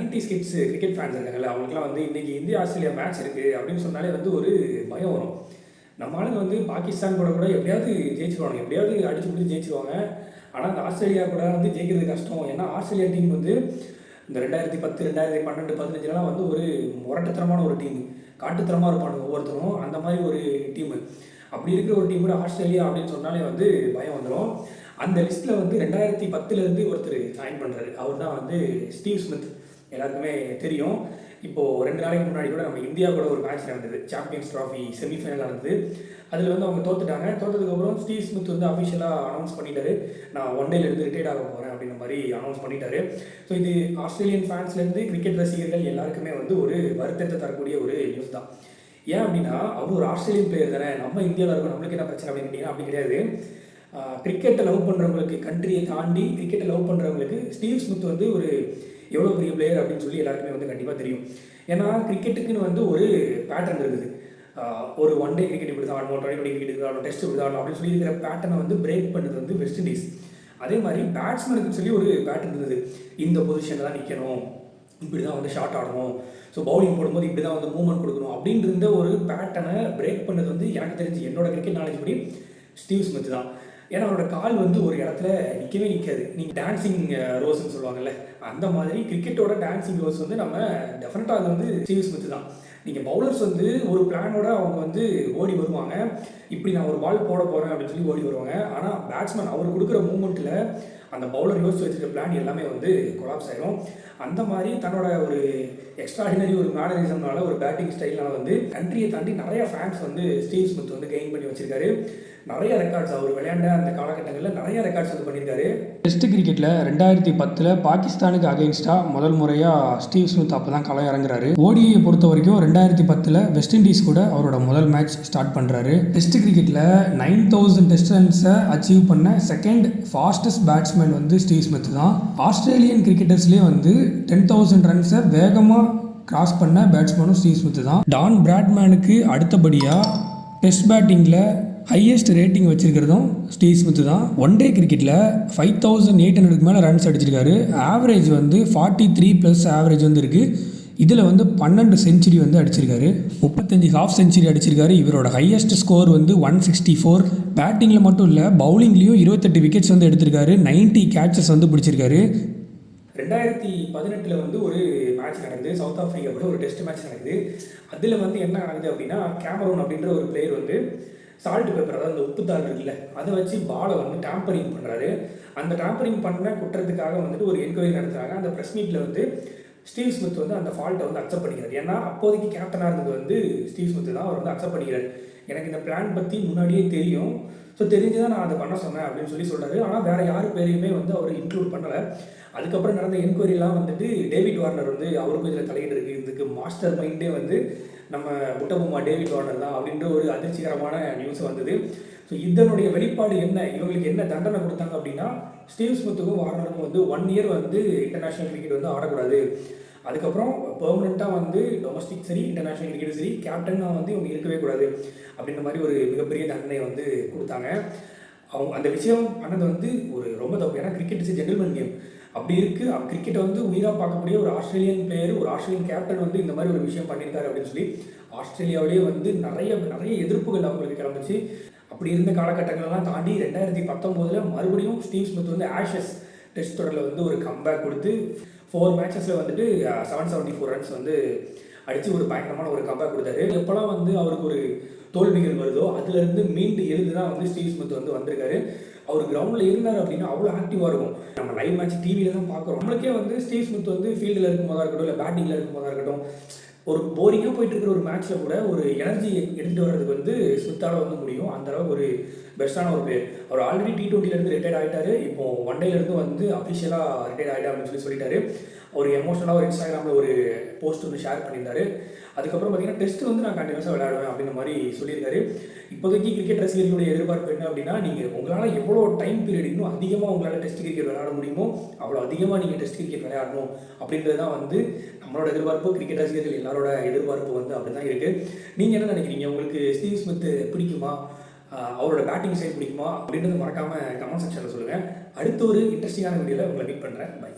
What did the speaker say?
Ninety kids cricket fans இருக்காங்கல்ல அவங்களுக்குலாம் வந்து இன்னைக்கு இந்தியா ஆஸ்திரேலியா மேட்ச் இருக்குது அப்படின்னு சொன்னாலே வந்து ஒரு பயம் வரும். நம்ம ஆளுங்க வந்து பாகிஸ்தான் கூட கூட எப்படியாவது ஜெயிச்சிருவாங்க எப்படியாவது அடிச்சு முடிச்சு ஜெயிச்சிருவாங்க. ஆனால் அந்த ஆஸ்திரேலியா கூட வந்து ஜெயிக்கிறது கஷ்டம். ஏன்னா ஆஸ்திரேலியா டீம் வந்து இந்த ரெண்டாயிரத்தி பத்து ரெண்டாயிரத்தி பன்னெண்டு பதினஞ்சுலாம் வந்து ஒரு முரட்டுத்தனமான ஒரு டீம் காட்டுத்தனமாக இருப்பானுங்க ஒவ்வொருத்தரும். அந்த மாதிரி ஒரு டீமு அப்படி இருக்கிற ஒரு டீம் கூட ஆஸ்திரேலியா அப்படின்னு சொன்னாலே வந்து பயம் வந்துடும் அந்த லிஸ்ட்டில் வந்து ரெண்டாயிரத்தி பத்துலேருந்து ஒருத்தர் ஜாயின் பண்ணுறாரு அவர் தான் வந்து ஸ்டீவ் ஸ்மித். எல்லாருக்குமே தெரியும். இப்போது ரெண்டு நாளைக்கு முன்னாடி கூட நம்ம இந்தியா கூட ஒரு மேட்ச் நடந்தது. சாம்பியன்ஸ் ட்ராஃபி செமிஃபைனல் நடந்தது. அதில் வந்து அவங்க தோத்துட்டாங்க. தோத்ததுக்கப்புறம் ஸ்டீவ் ஸ்மித் வந்து அஃபிஷியலாக அனௌன்ஸ் பண்ணிட்டாரு. நான் ஒன் டேலேருந்து ரிட்டையர்ட் ஆக போகிறேன் அப்படின்ற மாதிரி அனௌன்ஸ் பண்ணிட்டாரு. ஸோ இது ஆஸ்திரேலியன் ஃபேன்ஸ்லேருந்து கிரிக்கெட் ரசிகர்கள் எல்லாருக்குமே வந்து ஒரு வருத்தத்தை தரக்கூடிய ஒரு நியூஸ் தான். ஏன் அப்படின்னா அவர் ஒரு ஆஸ்திரேலியன் பிளேயர் தானே. நம்ம இந்தியாவில் இருக்கோம். நம்மளுக்கு என்ன பிரச்சனை அப்படின்னு கேட்டிங்கன்னா அப்படி கிடையாது. கிரிக்கெட்டை லவ் பண்ணுறவங்களுக்கு கண்ட்ரியை தாண்டி கிரிக்கெட்டை லவ் பண்ணுறவங்களுக்கு ஸ்டீவ் ஸ்மித் வந்து ஒரு எவ்வளோ பெரிய பிளேயர் அப்படின்னு சொல்லி எல்லாருக்குமே வந்து கண்டிப்பாக தெரியும். ஏன்னா கிரிக்கெட்டுக்குன்னு வந்து ஒரு பேட்டர்ன் இருக்குது. ஒரு ஒன் டே கிரிக்கெட் இப்படி தான் ஆடணும் டுவெண்ட்டி டுவெண்ட்டி கிரிக்கெட் ஆடணும் டெஸ்ட் இப்படி தான் ஆடணும் அப்படின்னு சொல்லி இருக்கிற பேட்டர்னை வந்து பிரேக் பண்ணது வந்து வெஸ்ட் இண்டீஸ் அதே மாதிரி பேட்ஸ்மேனுக்கு சொல்லி ஒரு பேட்டர்ன் இருந்தது. இந்த பொசிஷனில் தான் நிற்கணும் இப்படி தான் வந்து ஷார்ட் ஆடணும். ஸோ பவுலிங் போடும்போது இப்படி தான் வந்து மூவ்மெண்ட் கொடுக்கணும் அப்படின்னு இருந்த ஒரு பேட்டர்னை பிரேக் பண்ணது வந்து எனக்கு தெரிஞ்சு என்னோட கிரிக்கெட் நாலேஜ் படி ஸ்டீவ் ஸ்மித் தான். ஏன்னா அவரோட கால் வந்து ஒரு இடத்துல நிற்கவே நிற்காது நீங்கள் டான்சிங் ரோஸ்ன்னு சொல்லுவாங்கல்ல அந்த மாதிரி கிரிக்கெட்டோட டான்சிங் ரோஸ் வந்து நம்ம டெஃபினட்டாக அது வந்து ஸ்டீவ் ஸ்மித் தான். நீங்கள் பவுலர்ஸ் வந்து ஒரு பிளானோட அவங்க வந்து ஓடி வருவாங்க. இப்படி நான் ஒரு பால் போட போகிறேன் அப்படின்னு சொல்லி ஓடி வருவாங்க. ஆனால் பேட்ஸ்மேன் அவர் கொடுக்குற மூமெண்ட்டில் அந்த பவுலர் யோசிச்சு வச்சுருக்க பிளான் எல்லாமே வந்து கொலாப்ஸ் ஆகிடும் அந்த மாதிரி தன்னோட ஒரு எக்ஸ்ட்ராடினரி ஒரு மேனரிசம்னால ஒரு பேட்டிங் ஸ்டைல்னால வந்து கண்ட்ரியை தாண்டி நிறைய ஃபேன்ஸ் வந்து ஸ்டீவ் ஸ்மித் வந்து கெயின் பண்ணி வச்சிருக்காரு. நிறைய ரெக்கார்ட்ஸ் அவர் விளையாண்ட அந்த காலகட்டங்களில் நிறைய ரெக்கார்ட்ஸ் வந்து பண்ணியிருக்காரு. டெஸ்ட் கிரிக்கெட்டில் ரெண்டாயிரத்தி பத்தில் பாகிஸ்தானுக்கு அகைன்ஸ்டாக முதல் முறையாக ஸ்டீவ் ஸ்மித் அப்போ தான் களம் இறங்குறாரு. ஓடிஐயை பொறுத்த வரைக்கும் ரெண்டாயிரத்தி பத்தில் வெஸ்ட் இண்டீஸ் கூட அவரோட முதல் மேட்ச் ஸ்டார்ட் பண்ணுறாரு டெஸ்ட் கிரிக்கெட்டில் நைன் தௌசண்ட் டெஸ்ட் ரன்ஸை அச்சீவ் பண்ண செகண்ட் ஃபாஸ்டஸ்ட் பேட்ஸ்மேன் வந்து ஸ்டீவ் ஸ்மித் தான். ஆஸ்திரேலியன் கிரிக்கெட்டர்ஸ்லேயே வந்து டென் தௌசண்ட் ரன்ஸை வேகமாக கிராஸ் பண்ண பேட்ஸ்மேனும் ஸ்டீவ் ஸ்மித் தான். டான் பிராட்மேனுக்கு அடுத்தபடியாக டெஸ்ட் பேட்டிங்கில் ஹையஸ்ட் ரேட்டிங் வச்சிருக்கிறதும் ஸ்டீவ் ஸ்மித் தான். ஒன் டே கிரிக்கெட்டில் ஃபைவ் தௌசண்ட் எயிட் ஹண்ட்ரடுக்கு மேலே ரன்ஸ் அடிச்சிருக்காரு. ஆவரேஜ் வந்து ஃபார்ட்டி த்ரீ ப்ளஸ் ஆவரேஜ் வந்து இருக்குது இதில் வந்து பன்னெண்டு செஞ்சுரி வந்து அடிச்சிருக்காரு. முப்பத்தஞ்சு ஹாஃப் செஞ்சுரி அடிச்சிருக்காரு. இவரோட ஹையஸ்ட் ஸ்கோர் வந்து ஒன் சிக்ஸ்டி ஃபோர் பேட்டிங்கில் மட்டும் இல்லை பவுலிங்லேயும் இருபத்தெட்டு விக்கெட்ஸ் வந்து எடுத்திருக்காரு. 90 கேட்சஸ் வந்து பிடிச்சிருக்காரு. ரெண்டாயிரத்தி பதினெட்டில் வந்து ஒரு மேட்ச் நடக்குது சவுத் ஆஃப்ரிக்கா கூட ஒரு டெஸ்ட் மேட்ச் நடக்குது அதில் வந்து என்ன நடந்தது அப்படின்னா கேமரூன் அப்படின்ற ஒரு பிளேயர் வந்து சால்ட் பேப்பர் அதாவது அந்த உப்புத்தாள் இருக்குல்ல அதை வச்சு பாலை வந்து டேம்பரிங் பண்ணுறாரு அந்த டேம்பரிங் பண்ண குற்றத்துக்காக வந்துட்டு ஒரு என்கொயரி நடத்துகிறாங்க அந்த ப்ரெஸ் மீட்டில் வந்து ஸ்டீவ் ஸ்மித் வந்து அந்த ஃபால்ட்டை வந்து அக்செப்ட் பண்ணிக்கிறார். ஏன்னா அப்போதைக்கு கேப்டனாக இருந்தது வந்து ஸ்டீவ் ஸ்மித் தான். அவர் வந்து அக்செப்ட் பண்ணிக்கிறார். எனக்கு இந்த பிளான் பற்றி முன்னாடியே தெரியும். ஸோ தெரிஞ்சு தான் நான் அதை பண்ண சொன்னேன் அப்படின்னு சொல்லி சொல்கிறாரு ஆனால் வேறு யார் பேரையுமே வந்து அவர் இன்க்ளூட் பண்ணலை. அதுக்கப்புறம் நடந்த என்கொயரிலாம் வந்துட்டு டேவிட் வார்னர் வந்து அவருக்கும் இதில் தலையிட்டு இருக்கு. இதுக்கு மாஸ்டர் மைண்டே வந்து நம்ம புட்டபொம்மா டேவிட் வார்னர் தான் அப்படின்ற ஒரு அதிர்ச்சிகரமான நியூஸ் வந்தது. ஸோ இதனுடைய வெளிப்பாடு என்ன? இவங்களுக்கு என்ன தண்டனை கொடுத்தாங்க அப்படின்னா ஸ்டீவ் ஸ்மித்துக்கும் வார்னருக்கும் வந்து ஒன் இயர் வந்து இன்டர்நேஷ்னல் கிரிக்கெட் வந்து ஆடக்கூடாது. அதுக்கப்புறம் பெர்மனெண்ட்டாக வந்து டொமஸ்டிக் சரி இன்டர்நேஷனல் கிரிக்கெட் சரி கேப்டனாக வந்து இவங்க இருக்கவே கூடாது அப்படின்ற மாதிரி ஒரு மிகப்பெரிய தண்டனை வந்து கொடுத்தாங்க. அவங்க அந்த விஷயம் பண்ணது வந்து ஒரு ரொம்ப தப்பு. ஏன்னா கிரிக்கெட் இஸ் ஜென்டில்மேன் கேம் அப்படி இருக்கு. கிரிக்கெட்டை வந்து உயிராக பார்க்கக்கூடிய ஒரு ஆஸ்திரேலியன் பிளேயர் ஒரு ஆஸ்திரேலியன் கேப்டன் வந்து இந்த மாதிரி ஒரு விஷயம் பண்ணியிருக்காரு அப்படின்னு சொல்லி ஆஸ்திரேலியாவிலேயே வந்து நிறைய நிறைய எதிர்ப்புகள் அவங்களுக்கு கிளம்பிச்சு. அப்படி இருந்த காலகட்டங்களெல்லாம் தாண்டி ரெண்டாயிரத்தி பத்தொம்போதில் மறுபடியும் ஸ்டீவ் ஸ்மித் வந்து ஆஷஸ் டெஸ்ட் தொடரில் வந்து ஒரு கம்பேக் கொடுத்து ஃபோர் மேட்சஸில் வந்துட்டு செவன் செவன்ட்டி ஃபோர் ரன்ஸ் வந்து அடித்து ஒரு பயங்கரமான ஒரு கம்பேக் கொடுத்தாரு. எப்போல்லாம் வந்து அவருக்கு ஒரு தோல்விகள் வருதோ அதுலேருந்து மீண்டு எழுந்து தான் வந்து ஸ்டீவ் ஸ்மித் வந்து வந்திருக்காரு. அவர் கிரவுண்டில் இருந்தார் அப்படின்னா அவ்வளோ ஆக்டிவாக இருக்கும். நம்ம லைவ் மேட்ச் டிவியில் தான் பார்க்குறோம். நம்மளுக்கே வந்து ஸ்டீவ் ஸ்மித் வந்து ஃபீல்டில் இருக்கும்போதாக இருக்கட்டும் இல்லை பேட்டிங்கில் இருக்கும்போதாக இருக்கட்டும் ஒரு போரிங்காக போயிட்டு இருக்கிற ஒரு மேட்ச்சில் கூட ஒரு எனர்ஜி எடுத்துகிட்டு வர்றதுக்கு வந்து ஸ்மித்தால் வந்து முடியும். அந்த அளவுக்கு ஒரு பெஸ்ட்டான ஒரு பிளேயர் அவர் ஆல்ரெடி டி டுவெண்ட்டிலேருந்து ரிட்டையர் ஆகிட்டாரு இப்போ ஒன் டேலேருந்து வந்து அஃபிஷியலாக ரிட்டையர்ட் ஆகிட்டா அப்படின்னு சொல்லி சொல்லிட்டாரு. ஒரு எமோஷனலாக ஒரு இன்ஸ்டாகிராமில் ஒரு போஸ்ட் வந்து ஷேர் பண்ணியிருந்தாரு. அதுக்கப்புறம் பார்த்தீங்கன்னா டெஸ்ட் வந்து நான் கண்டினியூஸாக விளையாடுவேன் அப்படின்ற மாதிரி சொல்லியிருக்காரு. இப்போதைக்கு கிரிக்கெட் ரசிகர்களுடைய எதிர்பார்ப்பு என்ன அப்படின்னா நீங்கள் உங்களால் எவ்வளோ டைம் பீரியட் இன்னும் அதிகமாக உங்களால் டெஸ்ட் கிரிக்கெட் விளையாட முடியுமோ அவ்வளோ அதிகமாக நீங்கள் டெஸ்ட் கிரிக்கெட் விளையாடணும் அப்படின்றது தான் வந்து நம்மளோட எதிர்பார்ப்பு. கிரிக்கெட் ரசிகர்கள் எல்லாரோட எதிர்பார்ப்பு வந்து அப்படி தான் இருக்குது நீங்கள் என்ன நினைக்கிறீங்க? உங்களுக்கு ஸ்டீவ் ஸ்மித் பிடிக்குமா? அவரோட பேட்டிங் ஸ்டைல் பிடிக்குமா அப்படின்றது மறக்காமல் கமெண்ட் செக்ஷனில் சொல்லுங்கள் அடுத்த ஒரு இன்ட்ரெஸ்டிங்கான வீடியோவில் உங்களை மீட் பண்ணுறேன் பை